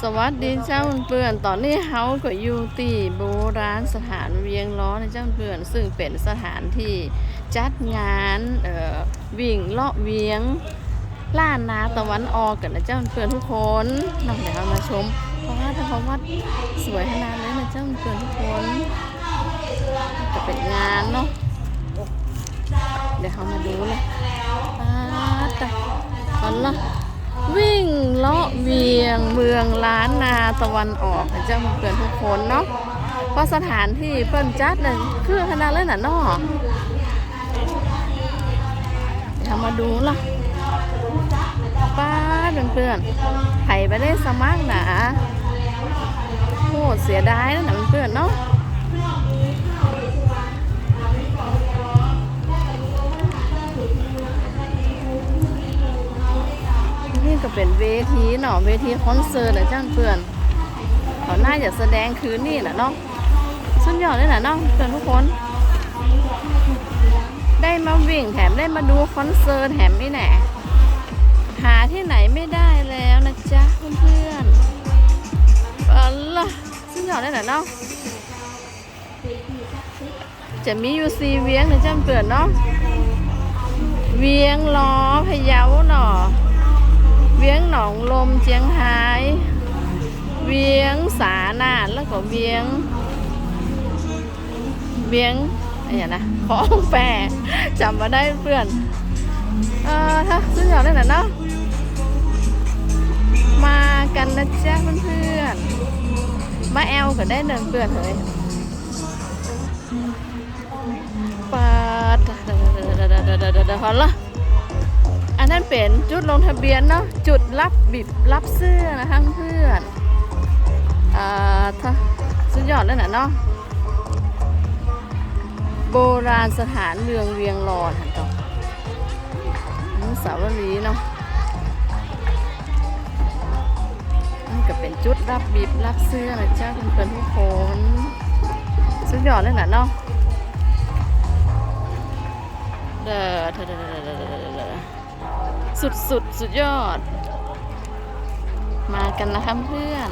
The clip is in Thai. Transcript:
สวัสดีเจ้าเพื่อนตอนนี้เฮาก็อยู่ที่โบราณสถานเวียงล้อในเจ้าเพื่อนซึ่งเป็นสถานที่จัดงานเอ่อวิ่งเลาะเวียงล้านนาตะวันออกกันนะเจ้าเพื่อนทุกคนนอกเดี๋ยวเรามาชม เพราะว่าถ้าเขาวัดสวยขนาดเลยนะเจ้าเพื่อนทุกคนจะเป็นงานเนาะเดี๋ยวเขามาดูเลยป้าดตะตอนละวิ่งเลาะเวียง เมืองล้านนาตะวันออกเจ้าเพื่อนทุกคนเนาะเพราะสถานที่เปิ้นจัดเลยคือขนาดเลยน่ะเนาะเดี๋ยวมาดูล่ะป้าเพื่อนๆไผ่ไปได้สมัครนะโอ้เสียดายนะเพื่อนๆเนาะ นี่ก็เป็นเวทีเนาะเวทีคอนเสิร์ตนะจ้าเพื่อนเขาน่าจะแสดงคืนนี่แหละเนาะสุดยอดเลยนะเนาะเพื่อนทุกคน ได้มาวิ่งแถมได้มาดูคอนเสิร์ตแถมนี่แหละหาที่ไหนไม่ได้แล้วนะจ๊ะเพื่อนๆเอาล่ะสุดยอดเลยนะเนาะจะมีอยู่ซีเวียงนะจ้าเพื่อนเนาะเวียงล้อพะเยาเนาะ วียงหนองลมเจียงไฮเวียงสานาแล้วก็เวียง เวียงอะไรอย่างนะของแปรจำมาได้เพื่อนเออถ้าซื้ออยากได้หน่อยเนาะมากันนะจ๊ะเพื่อนๆมาแอลก็ได้เดินเพื่อนเลยปาดเดี๋ยวๆๆๆๆๆพอละอัน นั้นเป็นจุดลงทะเบียนเนาะจุดรับบิบรับเสื้อนะคะเพื่อนอ่าถ้าสุดยอดเลยนะเนาะโบราณสถานเมืองเวียงรอดค่ะต่อนุสาวรีย์เนาะนี่ก็เป็นจุดรับบิบรับเสื้อนะจ๊ะเพื่อนๆทุกคนสุดยอดเลยนะเนาะเด้อเด้อเด้อเด้อ สุดสุดสุดยอด มากันนะคะเพื่อน